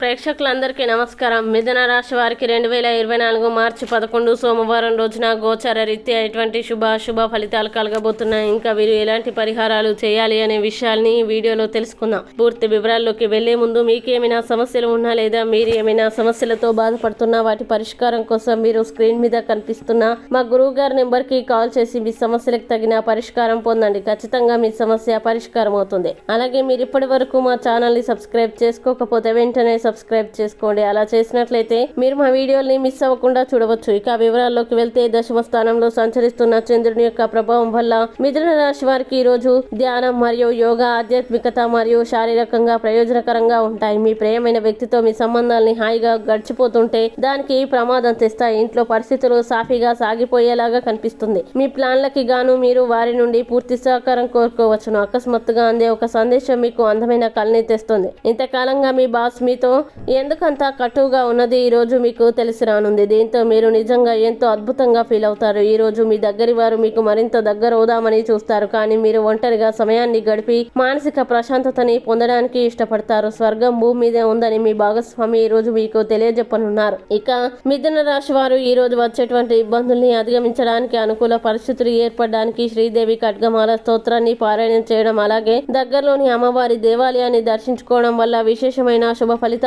ప్రేక్షకులందరికీ నమస్కారం. మిథున రాశి వారికి రెండు వేల ఇరవై నాలుగు మార్చి పదకొండు సోమవారం రోజున గోచార రీత్యా ఎటువంటి శుభ అశుభ ఫలితాలు కలగబోతున్నాయి? ఇంకా వీరు ఎలాంటి పరిహారాలు చేయాలి అనే విషయాల్ని ఈ వీడియోలో తెలుసుకుందాం. పూర్తి వివరాల్లోకి వెళ్ళే ముందు మీకు ఏమైనా సమస్యలు ఉన్నా లేదా మీరు ఏమైనా సమస్యలతో బాధపడుతున్నా వాటి పరిష్కారం కోసం మీరు స్క్రీన్ మీద కనిపిస్తున్న మా గురువు గారి నెంబర్కి కాల్ చేసి మీ సమస్యలకు తగిన పరిష్కారం పొందండి. ఖచ్చితంగా మీ సమస్య పరిష్కారం అవుతుంది అలాగే మీరు ఇప్పటి వరకు మా ఛానల్ని సబ్స్క్రైబ్ చేసుకోకపోతే వెంటనే సబ్స్క్రైబ్ చేసుకోండి. అలా చేసినట్లయితే మీరు మా వీడియోల్ని మిస్ అవ్వకుండా చూడవచ్చు. ఇక వివరాల్లోకి వెళ్తే దశమ స్థానంలో సంచరిస్తున్న చంద్రుని యొక్క ప్రభావం వల్ల మిథున రాశి వారికి ఈ రోజు ధ్యానం మరియు యోగా ఆధ్యాత్మికత మరియు శారీరకంగా ప్రయోజనకరంగా ఉంటాయి. మీ ప్రియమైన వ్యక్తితో మీ సంబంధాల్ని హాయిగా గడిచిపోతుంటే దానికి ప్రమాదం తెస్తాయి. ఇంట్లో పరిస్థితులు సాఫీగా సాగిపోయేలాగా కనిపిస్తుంది. మీ ప్లాన్లకి గాను మీరు వారి నుండి పూర్తి సహకారం కోరుకోవచ్చును. అకస్మాత్తుగా అందే ఒక సందేశం మీకు అందమైన కళని తెస్తుంది. ఇంతకాలంగా మీ బాస్ మీతో ఎందుకంత కటువుగా ఉన్నది? ఈ రోజు మీకు తెలిసి రానుంది. దీంతో మీరు నిజంగా ఎంతో అద్భుతంగా ఫీల్ అవుతారు. ఈ రోజు మీ దగ్గరి వారు మీకు మరింత దగ్గర అవుదామని చూస్తారు. కానీ మీరు ఒంటరిగా సమయాన్ని గడిపి మానసిక ప్రశాంతతని పొందడానికి ఇష్టపడతారు. స్వర్గం భూమి మీదే ఉందని మీ భాగస్వామి ఈ రోజు మీకు తెలియజెప్పనున్నారు. ఇక మిథున రాశి వారు ఈ రోజు వచ్చేటువంటి ఇబ్బందుల్ని అధిగమించడానికి అనుకూల పరిస్థితులు ఏర్పడడానికి శ్రీదేవి ఖడ్గమాల స్తోత్రాన్ని పారాయణం చేయడం అలాగే దగ్గరలోని అమ్మవారి దేవాలయాన్ని దర్శించుకోవడం వల్ల విశేషమైన శుభ